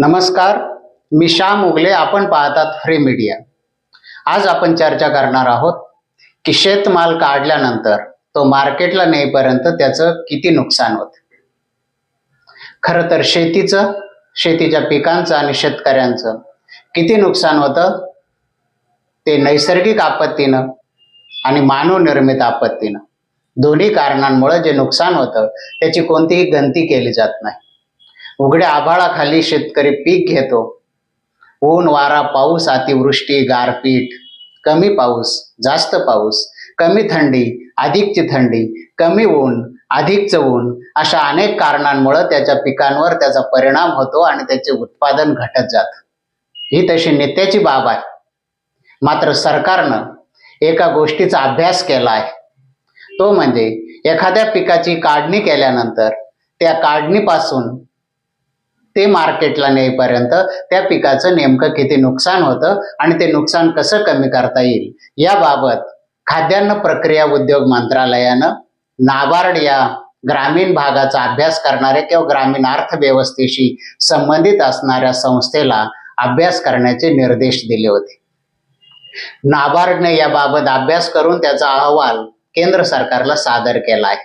नमस्कार मी श्याम उगले आपण पाहतात फ्री मीडिया आज आपण चर्चा करणार आहोत की शेतमाल काढल्यानंतर तो मार्केटला नेईपर्यंत त्याचं किती नुकसान होतं? खरं तर शेतीचं शेतीच्या पिकांचं आणि शेतकऱ्यांचं किती नुकसान होतं? ते नैसर्गिक आपत्तीनं आणि मानवनिर्मित आपत्तीनं. दोन्ही कारणांमुळे जे नुकसान होतं त्याची कोणतीही गंती केली जात नाही. उघड्या आभाळाखाली शेतकरी पीक घेतो. ऊन वारा पाऊस अतिवृष्टी गारपीट. कमी पाऊस जास्त पाऊस. कमी थंडी अधिकची थंडी. कमी ऊन अधिकचं ऊन. अशा अनेक कारणांमुळं त्याच्या पिकांवर त्याचा परिणाम होतो आणि त्याचे उत्पादन घटत जातं. ही तशी नित्याची बाब आहे. मात्र सरकारनं एका गोष्टीचा अभ्यास केला आहे. तो म्हणजे एखाद्या पिकाची काढणी केल्यानंतर त्या काढणीपासून ते मार्केटला नेईपर्यंत त्या पिकाचं नेमकं किती नुकसान होतं आणि ते नुकसान कसं कमी करता येईल याबाबत खाद्यान्न प्रक्रिया उद्योग मंत्रालयानं नाबार्ड या ग्रामीण भागाचा अभ्यास करणाऱ्या किंवा ग्रामीण अर्थव्यवस्थेशी संबंधित असणाऱ्या संस्थेला अभ्यास करण्याचे निर्देश दिले होते. नाबार्डने याबाबत अभ्यास करून त्याचा अहवाल केंद्र सरकारला सादर केला आहे.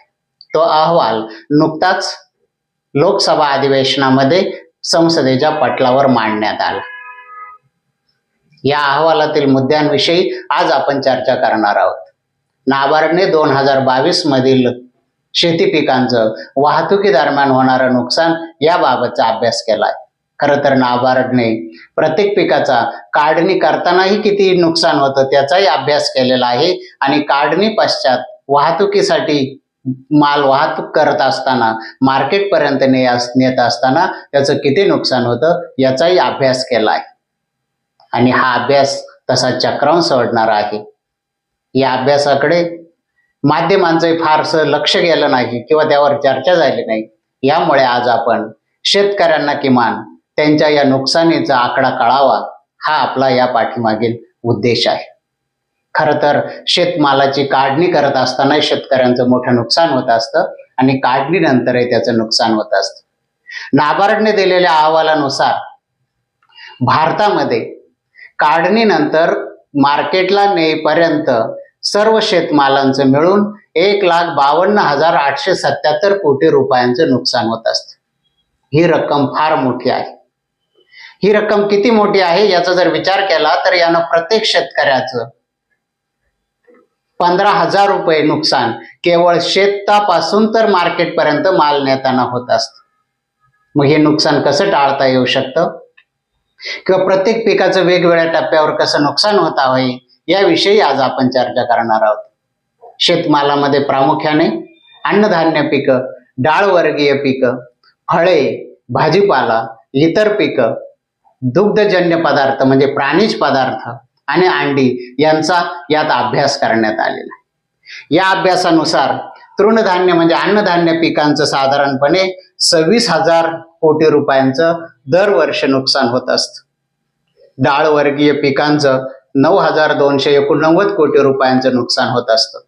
तो अहवाल नुकताच लोकसभा अधिवेशनामध्ये संसदेच्या पटलावर मांडण्यात आला. या अहवालातील मुद्द्यांविषयी आज आपण चर्चा करणार आहोत. नाबार्डने दोन हजार बावीस मधील शेती पिकांचं वाहतुकी दरम्यान होणारं नुकसान याबाबतचा अभ्यास केलाय. खरं तर नाबार्डने प्रत्येक पिकाचा काढणी करतानाही किती नुकसान होतं त्याचाही अभ्यास केलेला आहे आणि काढणी पश्चात वाहतुकीसाठी माल वाहतूक करत असताना मार्केटपर्यंत ने नेत असताना त्याचं किती नुकसान होतं? याचाही अभ्यास केला आहे आणि हा अभ्यास तसा चक्रावून सोडणार आहे. या अभ्यासाकडे माध्यमांचंही फारसं लक्ष गेलं नाही किंवा त्यावर चर्चा झाली नाही. यामुळे आज आपण शेतकऱ्यांना किमान त्यांच्या या नुकसानीचा आकडा कळावा हा आपला या पाठीमागील उद्देश आहे. खरं तर शेतमालाची काढणी करत असताना शेतकऱ्यांचं मोठं नुकसान होत असतं आणि काढणीनंतरही त्याचं नुकसान होत असतं. नाबार्डने दिलेल्या अहवालानुसार भारतामध्ये काढणीनंतर मार्केटला नेईपर्यंत सर्व शेतमालांचं मिळून एक लाख बावन्न हजार आठशे सत्याहत्तर कोटी रुपयांचं नुकसान होत असतं. ही रक्कम फार मोठी आहे. ही रक्कम किती मोठी आहे याचा जर विचार केला तर यानं प्रत्येक शेतकऱ्याचं पंधरा हजार रुपये नुकसान. केवळ शेतापासून तर मार्केटपर्यंत माल नेताना होत असत. मग हे नुकसान कसं टाळता येऊ शकतं? किंवा प्रत्येक पिकाचं वेगवेगळ्या टप्प्यावर कसं नुकसान होता आहे याविषयी आज आपण चर्चा करणार आहोत. शेतमालामध्ये प्रामुख्याने अन्नधान्य पिकं डाळवर्गीय पिकं फळे भाजीपाला इतर पिकं दुग्धजन्य पदार्थ म्हणजे प्राणीज पदार्थ आणि अंडी यांचा यात अभ्यास करण्यात आलेला आहे. या अभ्यासानुसार तृणधान्य म्हणजे अन्नधान्य पिकांचं साधारणपणे सव्वीस हजार कोटी रुपयांचं दरवर्षी नुकसान होत असतं. डाळवर्गीय पिकांचं नऊ हजार दोनशे एकोणनव्वद कोटी रुपयांचं नुकसान होत असतं.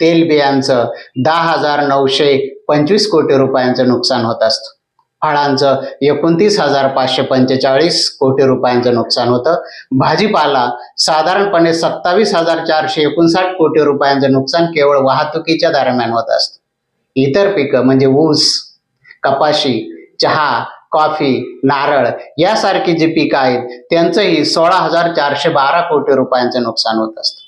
तेलबियांचं दहा हजार नऊशे पंचवीस कोटी रुपयांचं नुकसान होत असतं. फळांचं एकोणतीस हजार पाचशे पंचेचाळीस कोटी रुपयांचं नुकसान होतं. भाजीपाला साधारणपणे सत्तावीस हजार चारशे एकोणसाठ कोटी रुपयांचं नुकसान केवळ वाहतुकीच्या दरम्यान होत असतं. इतर पिकं म्हणजे ऊस कपाशी चहा कॉफी नारळ यासारखी जी पिकं आहेत त्यांचंही सोळा हजार चारशे बारा कोटी रुपयांचं नुकसान होत असतं.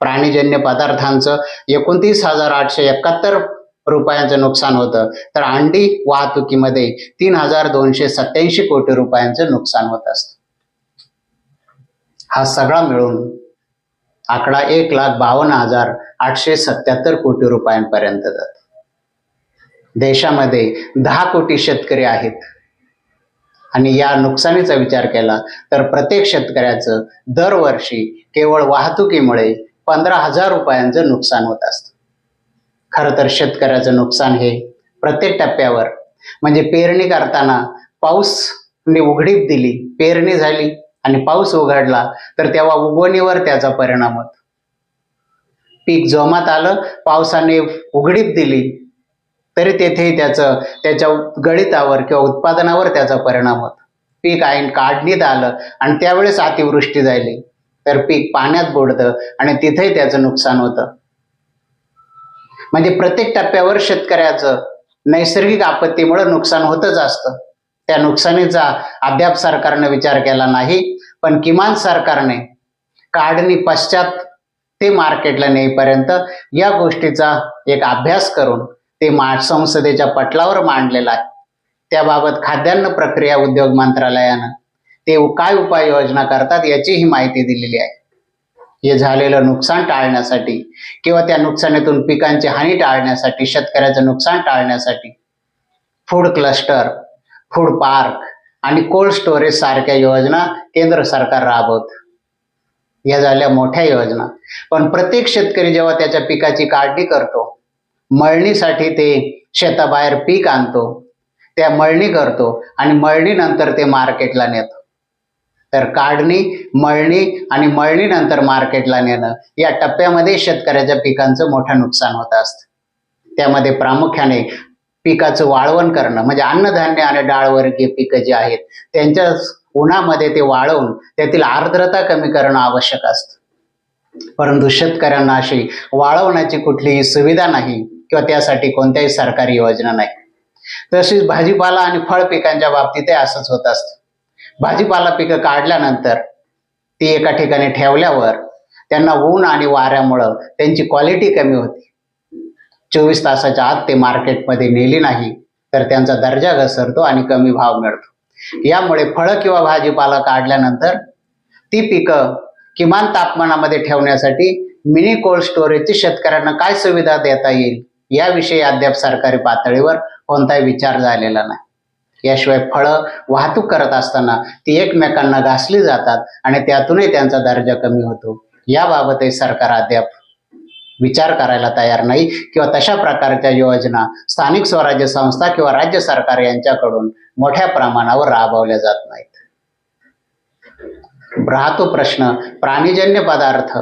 प्राणीजन्य पदार्थांचं एकोणतीस हजार आठशे एकाहत्तर रुपयांचं नुकसान होतं. तर अंडी वाहतुकीमध्ये तीन हजार दोनशे सत्याऐंशी कोटी रुपयांचं नुकसान होत असतं. हा सगळा मिळून आकडा एक लाख बावन्न हजार आठशे सत्याहत्तर कोटी रुपयांपर्यंत जातो. देशामध्ये दहा कोटी शेतकरी आहेत. आणि या नुकसानीचा विचार केला तर प्रत्येक शेतकऱ्याचं दरवर्षी केवळ वाहतुकीमुळे पंधरा हजार रुपयांचं नुकसान होत असतं. खरं तर शेतकऱ्याचं नुकसान हे प्रत्येक टप्प्यावर. म्हणजे पेरणी करताना पाऊसने उघडीप दिली पेरणी झाली आणि पाऊस उघडला तर तेव्हा उगवणीवर त्याचा परिणाम होतो. पीक जोमात आलं पावसाने उघडीप दिली तरी तेथेही त्याचं त्याच्या गणितावर किंवा उत्पादनावर त्याचा परिणाम होतो. पीक ऐन काढणीत आलं आणि त्यावेळेस अतिवृष्टी झाली तर पीक पाण्यात बुडतं आणि तिथेही त्याचं नुकसान होतं. म्हणजे प्रत्येक टप्प्यावर शेतकऱ्याचं नैसर्गिक आपत्तीमुळे नुकसान होतच असतं. त्या नुकसानीचा अद्याप सरकारनं विचार केला नाही पण किमान सरकारने काढणी पश्चात ते मार्केटला नेईपर्यंत या गोष्टीचा एक अभ्यास करून ते मा संसदेच्या पटलावर मांडलेला आहे. त्याबाबत खाद्यान्न प्रक्रिया उद्योग मंत्रालयानं ते काय उपाययोजना करतात याचीही माहिती दिलेली आहे. हे झालेलं नुकसान टाळण्यासाठी किंवा त्या नुकसानीतून पिकांची हानी टाळण्यासाठी शेतकऱ्याचं नुकसान टाळण्यासाठी फूड क्लस्टर फूड पार्क आणि कोल्ड स्टोरेज सारख्या योजना केंद्र सरकार राबवत. या झाल्या मोठ्या योजना. पण प्रत्येक शेतकरी जेव्हा त्याच्या पिकाची काढणी करतो मळणीसाठी ते शेताबाहेर पीक आणतो त्या मळणी करतो आणि मळणीनंतर ते मार्केटला नेतो. तर काढणी मळणी आणि मळणीनंतर मार्केटला नेणं. या टप्प्यामध्ये शेतकऱ्याच्या पिकांचं मोठं नुकसान होत असतं. त्यामध्ये प्रामुख्याने पिकाचं वाळवण करणं म्हणजे अन्नधान्य आणि डाळवर्गीय पिकं जी आहेत त्यांच्या उन्हामध्ये ते वाळवून त्यातील आर्द्रता कमी करणं आवश्यक असतं. परंतु शेतकऱ्यांना अशी वाळवण्याची कुठलीही सुविधा नाही किंवा त्यासाठी कोणत्याही सरकारी योजना नाही. तशीच भाजीपाला आणि फळ पिकांच्या बाबतीतही असंच होत असतं. भाजीपाला पिकं काढल्यानंतर ती एका ठिकाणी ठेवल्यावर त्यांना ऊन आणि वाऱ्यामुळं त्यांची क्वालिटी कमी होती. चोवीस तासाच्या आत ते मार्केटमध्ये नेली नाही तर त्यांचा दर्जा घसरतो आणि कमी भाव मिळतो. यामुळे फळं किंवा भाजीपाला काढल्यानंतर ती पिकं किमान तापमानामध्ये ठेवण्यासाठी मिनी कोल्ड स्टोरेजची शेतकऱ्यांना काय सुविधा देता येईल याविषयी अद्याप सरकारी पातळीवर कोणताही विचार झालेला नाही. याशिवाय फळं वाहतूक करत असताना ती एकमेकांना घासली जातात आणि त्यातूनही त्यांचा दर्जा कमी होतो. याबाबतही सरकार अद्याप विचार करायला तयार नाही किंवा तशा प्रकारच्या योजना स्थानिक स्वराज्य संस्था किंवा राज्य सरकार यांच्याकडून मोठ्या प्रमाणावर राबवल्या जात नाहीत. राहतो प्रश्न प्राणीजन्य पदार्थ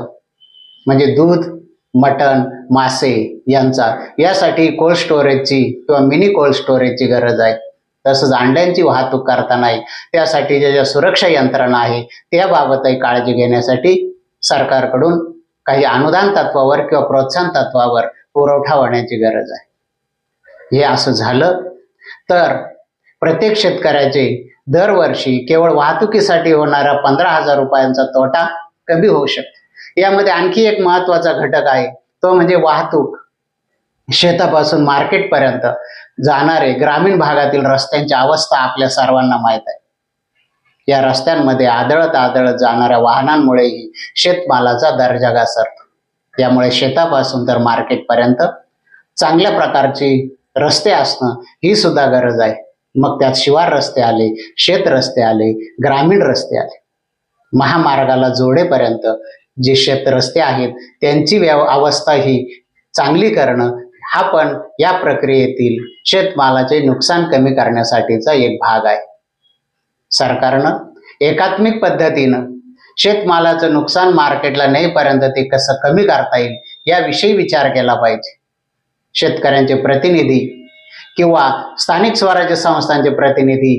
म्हणजे दूध मटण मासे यांचा यासाठी कोल्ड स्टोरेजची किंवा मिनी कोल्ड स्टोरेजची गरज आहे. तसंच अंड्यांची वाहतूक करतानाही त्यासाठी ज्या ज्या सुरक्षा यंत्रणा आहे त्याबाबतही काळजी घेण्यासाठी सरकारकडून काही अनुदान तत्वावर किंवा प्रोत्साहन तत्वावर पुरवठा होण्याची गरज आहे. हे असं झालं तर प्रत्येक शेतकऱ्याचे दरवर्षी केवळ वाहतुकीसाठी होणारा पंधरा हजार रुपयांचा तोटा कमी होऊ शकतो. यामध्ये आणखी एक महत्त्वाचा घटक आहे तो म्हणजे वाहतूक. शेतापासून मार्केटपर्यंत जाणारे ग्रामीण भागातील रस्त्यांची अवस्था आपल्या सर्वांना माहीत आहे. या रस्त्यांमध्ये आदळत आदळत जाणाऱ्या वाहनांमुळेही शेतमालाचा दर्जा घसरतो. त्यामुळे शेतापासून तर मार्केटपर्यंत चांगल्या प्रकारची रस्ते असणं ही सुद्धा गरज आहे. मग त्यात शिवार रस्ते आले शेत रस्ते आले ग्रामीण रस्ते आले. महामार्गाला जोडेपर्यंत जे शेत रस्ते आहेत त्यांची व्यव अवस्था ही चांगली करणं पण या प्रक्रियेतील शेतमालाचे नुकसान कमी करण्यासाठीचा एक भाग आहे. सरकारनं एकात्मिक पद्धतीनं शेतमालाचं नुकसान मार्केटला नेईपर्यंत ते कसं कमी करता येईल याविषयी विचार केला पाहिजे. शेतकऱ्यांचे प्रतिनिधी किंवा स्थानिक स्वराज्य संस्थांचे प्रतिनिधी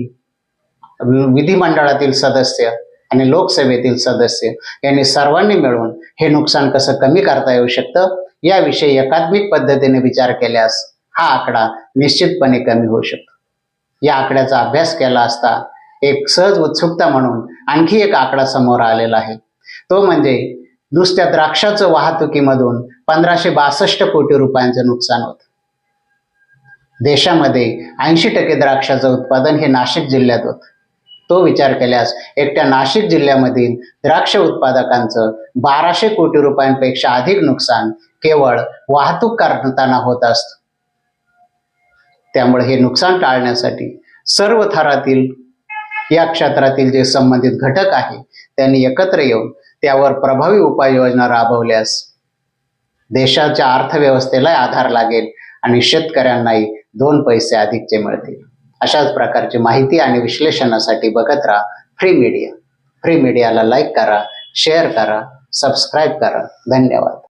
विधिमंडळातील सदस्य आणि लोकसभेतील सदस्य यांनी सर्वांनी मिळून हे नुकसान कसं कमी करता येऊ शकतं याविषयी एकात्मिक पद्धतीने विचार केल्यास हा आकडा निश्चितपणे कमी होऊ शकतो. या आकड्याचा अभ्यास केला असता एक सहज उत्सुकता म्हणून आणखी एक आकडा समोर आलेला आहे. तो म्हणजे नुसत्या द्राक्षाचं वाहतुकीमधून पंधराशे बासष्ट कोटी रुपयांचं नुकसान होत. देशामध्ये ऐंशी टक्के द्राक्षाचं उत्पादन हे नाशिक जिल्ह्यात होतं. तो विचार केल्यास एकट्या नाशिक जिल्ह्यामधील द्राक्ष उत्पादकांचं बाराशे कोटी रुपयांपेक्षा अधिक नुकसान केवळ वाहतूक करताना होत असतं. त्यामुळे हे नुकसान टाळण्यासाठी सर्व थरातील या क्षेत्रातील जे संबंधित घटक आहे त्यांनी एकत्र येऊन त्यावर प्रभावी उपाययोजना राबवल्यास देशाच्या अर्थव्यवस्थेला आधार लागेल आणि शेतकऱ्यांनाही दोन पैसे अधिकचे मिळतील. अशाच प्रकारची माहिती आणि विश्लेषणासाठी बघत राहा फ्री मीडिया. फ्री मीडियाला लाईक करा शेअर करा सबस्क्राईब करा. धन्यवाद.